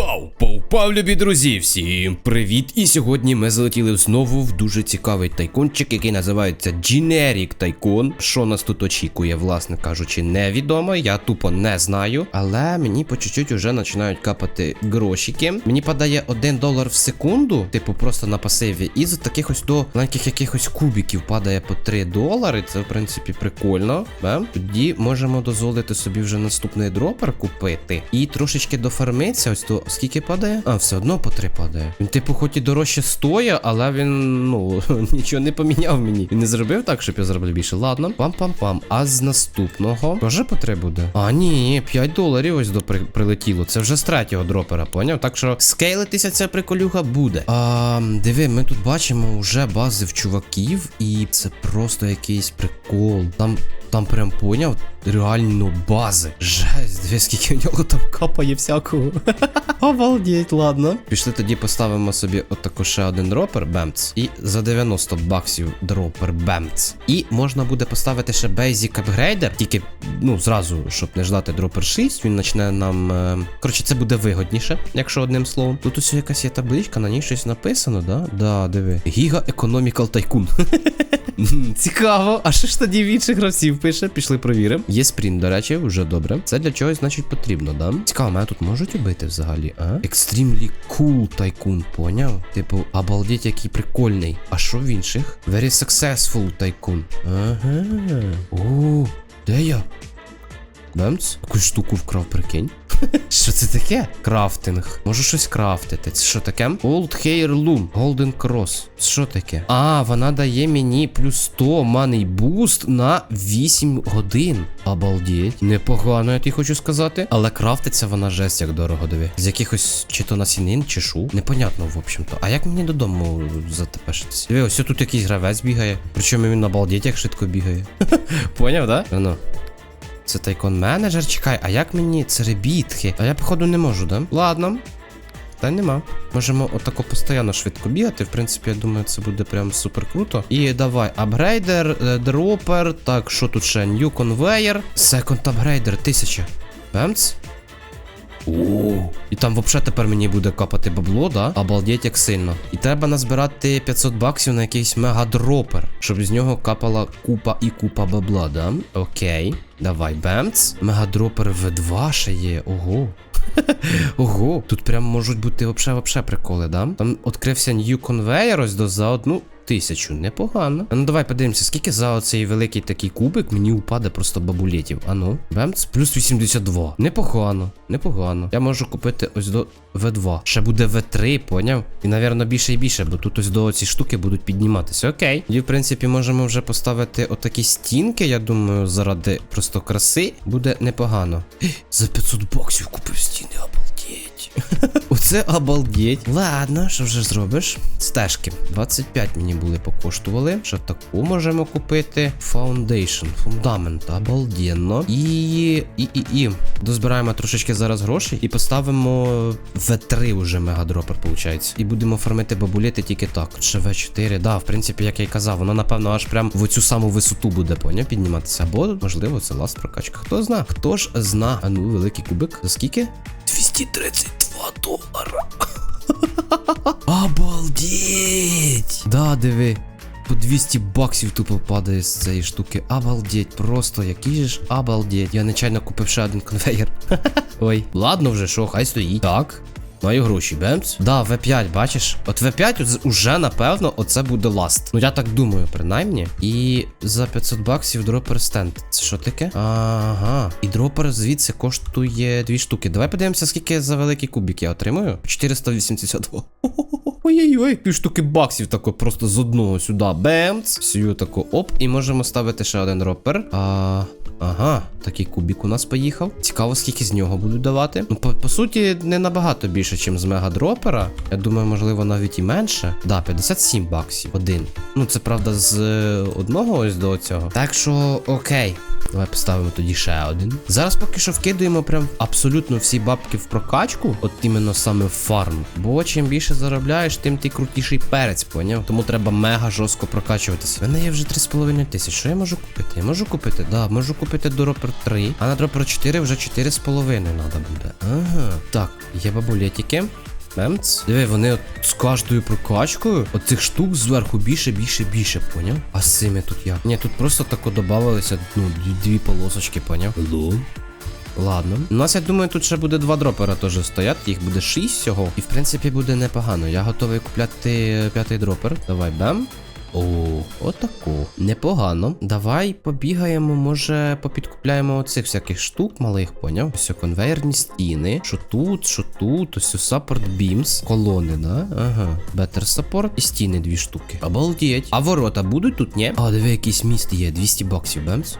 Qual Повпав, любі друзі! Всім привіт! І сьогодні ми залетіли знову в дуже цікавий тайкончик, який називається Generic Tycoon. Що нас тут очікує, власне кажучи, невідомо. Я тупо не знаю. Але мені по чуть-чуть вже починають капати грошики. Мені падає 1 долар в секунду, типу просто на пасиві. І з таких ось до маленьких якихось кубиків падає по 3 долари. Це в принципі прикольно. Да? Тоді можемо дозволити собі вже наступний дропер купити. І трошечки дофармиться. Ось то скільки падає? А, все одно по 3 падає. Він, типу, хоч і дорожче стоїть, але він, ну, нічого не поміняв мені. Він не зробив так, щоб я заробив більше. Ладно, пам-пам-пам. А з наступного теж по 3 буде. А, ні, 5 доларів ось до при... прилетіло. Це вже з третього дропера, поняв? Так що скейлитися ця приколюха буде. А, диви, ми тут бачимо вже бази в чуваків, і це просто якийсь прикол. Там. Там прям поняв реально бази. Жесть, диви, скільки у нього там капає всякого. Обалдеть, ладно. Пішли тоді поставимо собі отако ще один дропер Бемц. І за 90 баксів дропер Бемц. І можна буде поставити ще Basic Upgrader, тільки, ну, зразу, щоб не ждати дропер 6, він почне нам. Е... Коротше, це буде вигодніше, якщо одним словом. Тут ось якась є табличка, на ній щось написано, да? Да, диви. Giga Economical Tycoon. Цікаво. А що ж тоді в інших гравців пише? Пішли провіримо. Є спринт, до речі, вже добре. Це для чогось, значить, потрібно, да? Цікаво, мене тут можуть убити взагалі, а? Extremely cool тайкун, поняв? Типу, обалдеть, який прикольний. А що в інших? Very successful тайкун. Ага. О, де я? Бемц? Якусь штуку вкрав, прикинь. Що це таке? Крафтинг. Можу щось крафтити. Це що таке? Old Hair Loom. Golden Cross. Що таке? А, вона дає мені плюс 100 money boost на 8 годин. Обалдеть. Непогано, я тобі хочу сказати. Але крафтиться вона жесть як дорого диви. З якихось чи то насінин, чи шу. Непонятно, в общем-то. А як мені додому затепешитися? Диви, ось тут якийсь гравець бігає. Причому він обалдеть, як швидко бігає. Поняв, да? Ну. Це тайкон менеджер, чекай, а як мені церебітки? А я, походу, не можу, да? Ладно. Та нема. Можемо отако постійно швидко бігати. В принципі, я думаю, це буде прям супер круто. І давай, апгрейдер, е, дропер. Так, що тут ще? New конвейер. Секонд апгрейдер, 1000. Бемц? О, і там взагалі тепер мені буде капати бабло, да? Обалдеть як сильно. І треба назбирати 500 баксів на якийсь мегадропер, щоб з нього капала купа і купа бабла, да? Окей. Давай, бемц. Мегадропер V2 ще є. Ого. Ого, тут прям можуть бути вообще вообще приколи, да? Там відкрився New Conveyor ось до за одну тисячу. Непогано. А ну давай подивимося, скільки за оцей великий такий кубик мені упаде просто бабулетів. Ану, бемц, плюс 82. Непогано, непогано. Я можу купити ось до В2. Ще буде В3, поняв? І, напевно, більше і більше, бо тут ось до ці штуки будуть підніматися. Окей. І, в принципі, можемо вже поставити отакі стінки, я думаю, заради просто краси буде непогано. За 500 баксів купив стіни, обалдеть. Оце обалдеть. Ладно, що вже зробиш? Стежки. 25 мені були покоштували. Що таку можемо купити? Foundation. Фундамент. Обалденно. І. І. І. І. Дозбираємо трошечки зараз грошей і поставимо В3 уже мегадропер, виходить. І будемо фармити бабулети тільки так. Ще В4. Да, в принципі, як я й казав, воно, напевно, аж прям в оцю саму висоту буде, поняв, підніматися. Або, можливо, це ласт прокачка. Хто зна? Хто ж зна? А ну, великий кубик. За скільки? 232 долара. Обалдеть! Да, диви. По 200 баксів тупо падає з цієї штуки. Обалдеть, просто який же ж обалдеть. Я нечайно купив ще один конвейер. Ой, ладно вже, що, хай стоїть. Так. Маю гроші, бемц. Да, В5, бачиш? От В5 от уже, напевно, оце буде ласт. Ну я так думаю, принаймні. І за 500 баксів дропер стенд. Це що таке? Ага. І дропер звідси коштує дві штуки. Давай подивимося, скільки за великий кубик я отримую. 482. Ой-ой-ой, пів штуки баксів тако просто з одного сюди. Бемц. Сію тако оп. І можемо ставити ще один дропер. А. Ага, такий кубік у нас поїхав. Цікаво, скільки з нього будуть давати. Ну, по, по суті, не набагато більше, ніж з мегадропера. Я думаю, можливо, навіть і менше. Да, 57 баксів. Один. Ну, це правда, з е, одного ось до цього. Так що, окей. Давай поставимо тоді ще один. Зараз поки що вкидуємо прям абсолютно всі бабки в прокачку, от іменно саме в фарм. Бо чим більше заробляєш, тим ти крутіший перець, поняв? Тому треба мега жорстко прокачуватися. У мене є вже 3,5 тисяч. Що я можу купити? Я можу купити? Да, можу купити дропер 3, а на дропер 4 вже 4,5 треба буде. Ага. Так, є бабулетики. Мемц. Диви, вони от з кожною прокачкою от цих штук зверху більше, більше, більше, поняв? А з цими тут як? Ні, тут просто тако додавалися, ну, дві- полосочки, поняв? Лол. Ладно. У нас, я думаю, тут ще буде два дропера теж стояти, їх буде шість всього. І в принципі буде непогано. Я готовий купляти е, п'ятий дропер. Давай, бем. О, отако. Непогано. Давай побігаємо, може, попідкупляємо оцих всяких штук малих, поняв? Ось конвейерні стіни. Що тут, що тут, ось support beams, колони, да? Ага. Better support і стіни дві штуки. Обалдеть. А ворота будуть тут, ні? А, диви, якийсь міст є, 200 баксів, бемс.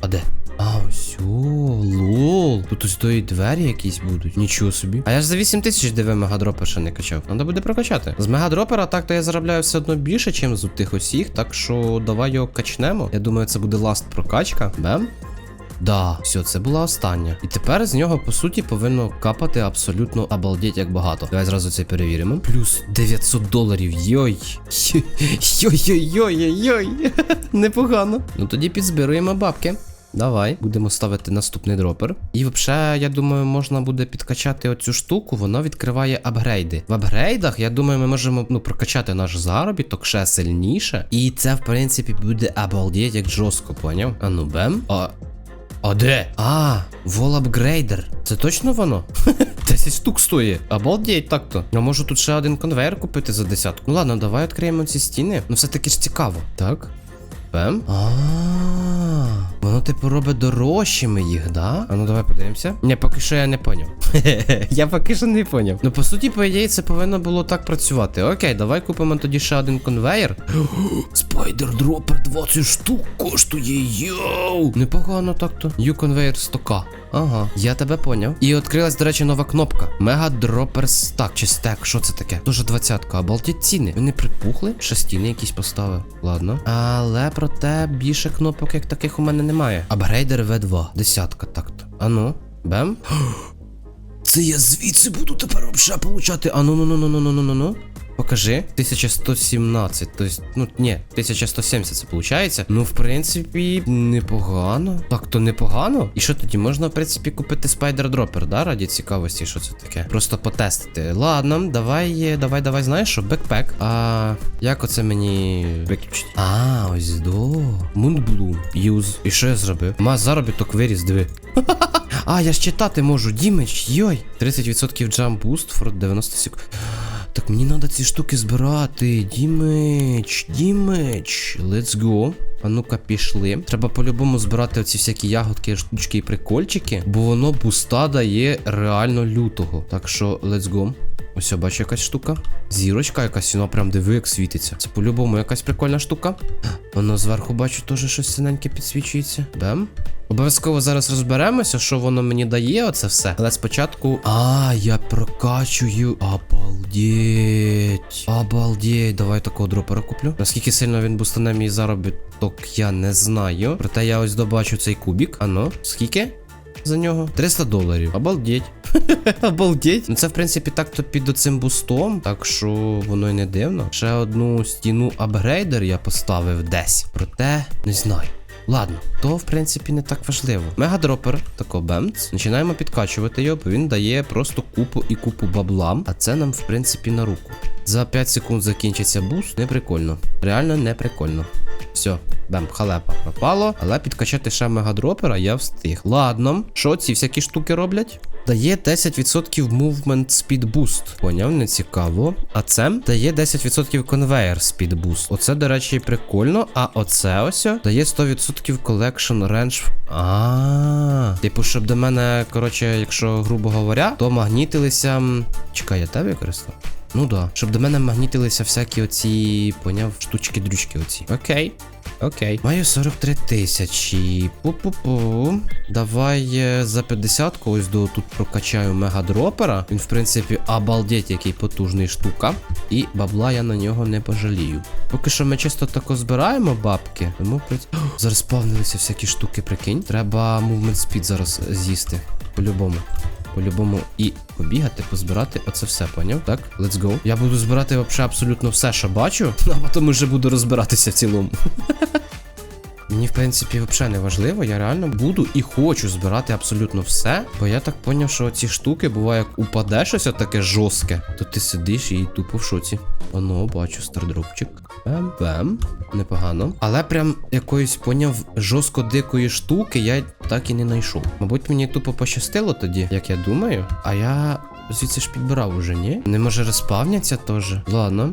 А де? А, ось, лол. Тут ось тої двері якісь будуть. Нічого собі. А я ж за 8 тисяч диви мегадропер ще не качав. Надо буде прокачати. З мегадропера так то я заробляю все одно більше, ніж з тих усіх. Так що давай його качнемо. Я думаю, це буде ласт прокачка. Бем. Да, все, це була остання. І тепер з нього, по суті, повинно капати абсолютно обалдеть як багато. Давай зразу це перевіримо. Плюс 900 доларів. Йой. Йой-йой-йой-йой. Непогано. Ну тоді підзбируємо бабки. Давай, будемо ставити наступний дропер. І взагалі, я думаю, можна буде підкачати оцю штуку, вона відкриває апгрейди. В апгрейдах, я думаю, ми можемо ну, прокачати наш заробіток ще сильніше. І це, в принципі, буде обалдеть як жорстко, поняв? А ну бем. А. А де? А, вол апгрейдер. Це точно воно? 10 штук стоїть. Обалдеть так-то. Я можу тут ще один конвейер купити за десятку. Ну ладно, давай відкриємо ці стіни. Ну все-таки ж цікаво. Так. Пем? А, воно типу робить дорожчими їх, да? А ну давай подивимося. Ні, поки що я не поняв. я поки що не поняв. Ну, по суті, по ідеї, це повинно було так працювати. Окей, давай купимо тоді ще один конвейер. Спайдер дропер 20 штук коштує. Йоу! Непогано так-то. Ю конвейер 100к. Ага, я тебе поняв. І відкрилась, до речі, нова кнопка. Мега дропер стак чи стек. Що це таке? Дуже двадцятка. Обалдіть ціни. Вони припухли? Ще стіни якісь поставив. Ладно. Але проте більше кнопок, як таких у мене немає. Апгрейдер V2. Десятка так-то. Ану, бем. Це я звідси буду тепер вже получати. А ну ну ну ну ну ну ну ну Покажи. 1117. Тобто, ну ні, 1170 це виходить. Ну, в принципі, непогано. Так, то непогано. І що тоді? Можна, в принципі, купити спайдер дропер, да? Раді цікавості, що це таке. Просто потестити. Ладно, давай, давай, давай, знаєш що? Бекпек. А як оце мені виключити? А, ось до. Мунблум. Юз. І що я зробив? Ма заробіток виріс, диви. А, я ж читати можу, Дімич, йой. 30% jump boost for 90 секунд. Так мені треба ці штуки збирати. Дімич, Дімич. Let's go. А ну-ка, пішли. Треба по-любому збирати оці всякі ягодки, штучки і прикольчики, бо воно буста дає реально лютого. Так що, let's go. Ось бачу якась штука. Зірочка якась, вона прям диви, як світиться. Це по-любому якась прикольна штука. Воно зверху бачу, теж щось синеньке підсвічується. Бем. Обов'язково зараз розберемося, що воно мені дає, оце все. Але спочатку. А, я прокачую. Обалдеть. Обалдеть. Давай такого дропера куплю. Наскільки сильно він бустане мій заробіток, я не знаю. Проте я ось добачу цей кубік. Ано, скільки? За нього 300 доларів. Обалдеть. Обалдеть. Ну це в принципі так то під оцим бустом, так що воно й не дивно. Ще одну стіну апгрейдер я поставив десь. Проте не знаю. Ладно, то в принципі не так важливо. Мегадропер, тако бемц. Починаємо підкачувати його, бо він дає просто купу і купу бабла. А це нам, в принципі, на руку. За 5 секунд закінчиться буст. Не прикольно. Реально не прикольно. Все, бем, халепа пропало. Але підкачати ще мегадропера я встиг. Ладно, що ці всякі штуки роблять? Дає 10% movement speed boost. Поняв, не цікаво. А це дає 10% conveyor speed boost. Оце, до речі, прикольно. А оце ось дає 100% collection range. А, типу, щоб до мене, коротше, якщо грубо говоря, то магнітилися. Чекай, я тебе використав? Ну да. Щоб до мене магнітилися всякі оці, поняв, штучки-дрючки оці. Окей. Окей. Маю 43 тисячі. Пу-пу-пу. Давай е, за 50 ось до тут прокачаю мегадропера. Він, в принципі, обалдеть, який потужний штука. І бабла я на нього не пожалію. Поки що ми чисто тако збираємо бабки. Тому. О, зараз спавнилися всякі штуки, прикинь. Треба movement speed зараз з'їсти. По-любому. По-любому і побігати, позбирати оце все, поняв? Так, let's go. Я буду збирати вообще абсолютно все, що бачу, а потім вже буду розбиратися в цілому. Мені, в принципі, взагалі не важливо, я реально буду і хочу збирати абсолютно все. Бо я так поняв, що ці штуки буває, як упаде щось таке жорстке, то ти сидиш і тупо в шоці. Оно, бачу, стардропчик. Бем-бем. Непогано. Але прям якоїсь поняв жорстко дикої штуки я так і не знайшов. Мабуть, мені тупо пощастило тоді, як я думаю. А я звідси ж підбирав уже, ні? Не може розпавняться теж. Ладно.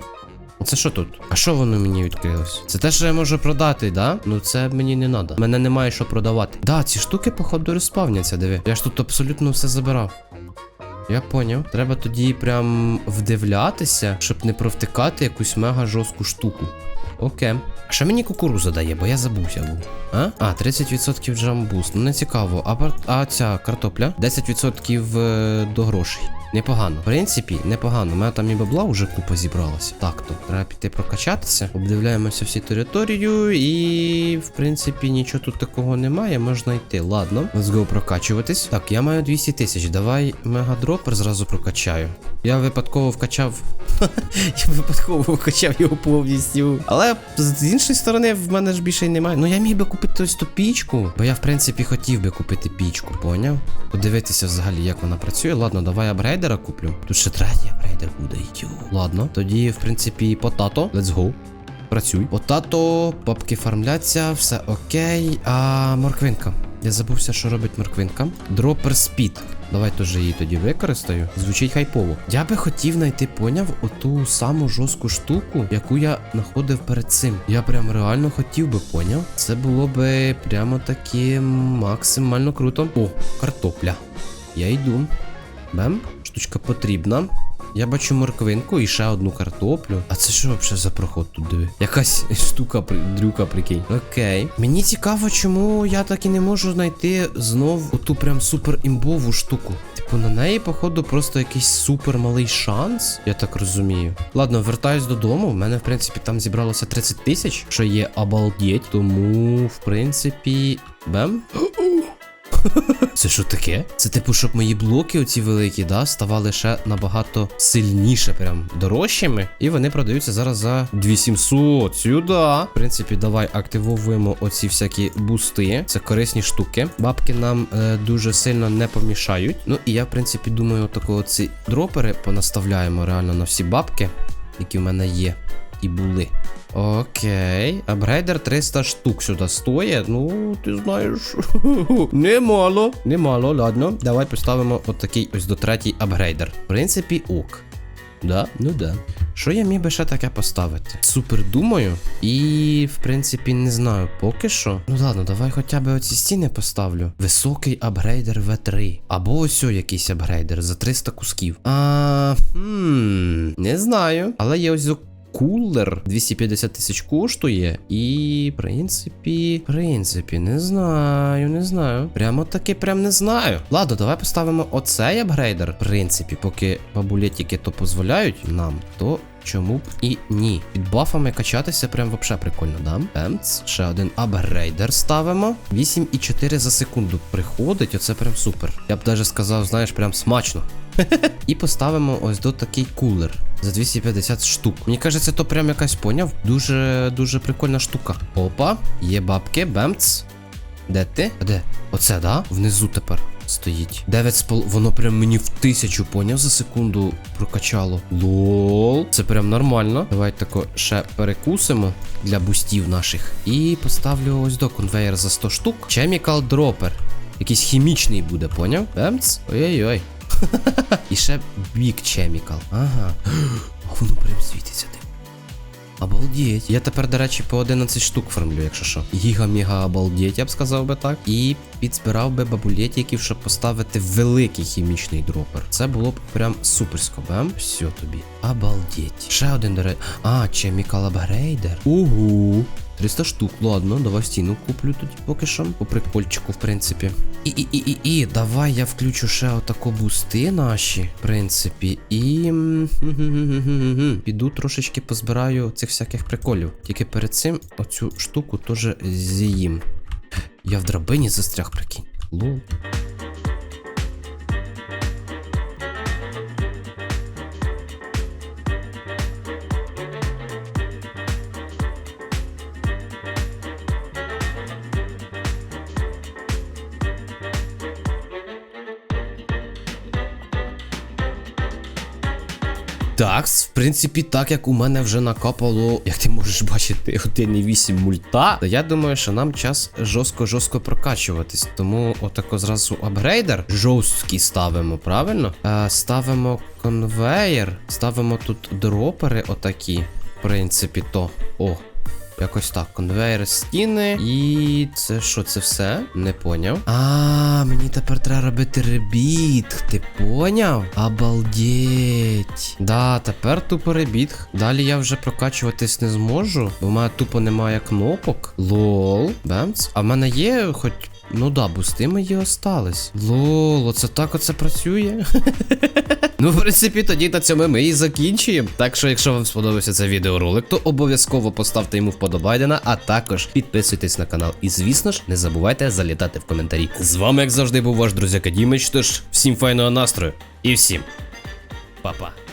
Це що тут? А що воно мені відкрилось? Це те, що я можу продати, да? Ну це мені не треба. Мене немає що продавати. Да, ці штуки, походу, розпавняться, диви. Я ж тут абсолютно все забирав. Я поняв. Треба тоді прям вдивлятися, щоб не провтикати якусь мега жорстку штуку. Окей. А що мені кукуруза дає, бо я забувся був. А? А, 30% джамбуст. Ну не цікаво. А, а ця картопля? 10% е, до грошей. Непогано. В принципі, непогано. У мене там і бабла вже купа зібралася. Так то, треба піти прокачатися. Обдивляємося всі територію, і в принципі нічого тут такого немає. Можна йти. Ладно, let's go прокачуватись. Так, я маю 200 тисяч. Давай мегадропер зразу прокачаю. Я випадково вкачав. я випадково вкачав його повністю. Але з іншої сторони, в мене ж більше й немає. Ну я міг би купити ось ту пічку, бо я в принципі хотів би купити пічку, поняв? Подивитися взагалі, як вона працює. Ладно, давай апгрейдера куплю. Тут ще третій апгрейдер буде. Йо. Ладно, тоді, в принципі, потато. Let's go. Працюй. Потато, папки фармляться, все окей. А морквинка. Я забувся, що робить морквинка. Дропер спід. Давай теж її тоді використаю. Звучить хайпово. Я би хотів знайти, поняв, оту саму жорстку штуку, яку я знаходив перед цим. Я прям реально хотів би, поняв. Це було би прямо таки максимально круто. О, картопля. Я йду. Бем, штучка потрібна. Я бачу морквинку і ще одну картоплю. А це що взагалі за проход тут диви? Якась штука, дрюка, прикинь. Окей. Мені цікаво, чому я так і не можу знайти знов оту прям супер імбову штуку. Типу, на неї, походу, просто якийсь супер малий шанс, я так розумію. Ладно, вертаюсь додому. В мене, в принципі, там зібралося 30 тисяч, що є обалдеть. Тому, в принципі, бем. Це що таке? Це типу, щоб мої блоки, оці великі, да, ставали ще набагато сильніше, прям дорожчими. І вони продаються зараз за 2700. Сюди. В принципі, давай активовуємо оці всякі бусти. Це корисні штуки. Бабки нам е, дуже сильно не помішають. Ну і я, в принципі, думаю, тако ці дропери понаставляємо реально на всі бабки, які в мене є. І були. Окей. Апгрейдер 300 штук сюди стоїть. Ну, ти знаєш. Немало. Немало, ладно. Давай поставимо отакий ось до третій апгрейдер. В принципі, ок. Да, ну да. Що я міг би ще таке поставити? Супер думаю. І, в принципі, не знаю поки що. Ну ладно, давай хоча б оці стіни поставлю. Високий апгрейдер V3. Або ось якийсь апгрейдер за 300 кусків. А, хм, не знаю. Але є ось кулер 250 тисяч коштує. І, в принципі, в принципі, не знаю, не знаю. Прямо таки прям не знаю. Ладно, давай поставимо оцей апгрейдер. В принципі, поки бабулетики то дозволяють нам, то. Чому б і ні? Під бафами качатися прям вообще прикольно, да? Емц, ще один апгрейдер ставимо. 8,4 за секунду приходить, оце прям супер. Я б даже сказав, знаєш, прям смачно. І поставимо ось до такий кулер за 250 штук. Мені кажеться, то прям якась поняв. Дуже дуже прикольна штука. Опа, є бабки, бемц. Де ти? А де? Оце, да? Внизу тепер стоїть. 9 з. Воно прям мені в тисячу, поняв, за секунду прокачало. Лол. Це прям нормально. Давай тако ще перекусимо для бустів наших. І поставлю ось до конвейер за 100 штук. Chemical Dropper. Якийсь хімічний буде, поняв? Бемц? Ой-ой-ой. І ще Big Chemical. Ага. А воно прям світиться. диви. Обалдеть. Я тепер, до речі, по 11 штук фармлю, якщо що. Гіга-міга обалдеть, я б сказав би так. І підзбирав би бабулетиків, щоб поставити великий хімічний дропер. Це було б прям суперсько, бем. Все тобі. Обалдеть. Ще один, до речі. А, Chemical Upgrader. Угу. 300 штук, ладно, давай стіну куплю тоді поки що. По прикольчику, в принципі. І, і, і, і, і, давай я включу ще отако бусти наші, в принципі. І. Піду трошечки позбираю цих всяких приколів. Тільки перед цим оцю штуку теж з'їм. Я в драбині застряг, прикинь. Лол. Так, в принципі, так як у мене вже накапало, як ти можеш бачити, 1,8 мульта, я думаю, що нам час жорстко-жорстко прокачуватись. Тому отако зразу апгрейдер жорсткий ставимо, правильно? Е, ставимо конвейер, ставимо тут дропери отакі. В принципі, то. О. Якось так, конвейер стіни. І це що, це все? Не поняв. А, мені тепер треба робити ребіт. Ти поняв? Обалдеть. Да, тепер тупо ребіт. Далі я вже прокачуватись не зможу, бо в мене тупо немає кнопок. Лол. Бемц. А в мене є хоч. Ну да, бусти мої остались. Лол, оце так оце працює. Ну, в принципі, тоді на цьому ми і закінчуємо. Так що, якщо вам сподобався цей відеоролик, то обов'язково поставте йому вподобайдена, а також підписуйтесь на канал. І звісно ж, не забувайте залітати в коментарі. З вами, як завжди, був ваш друзяка Дімич. Тож всім файного настрою і всім па-па.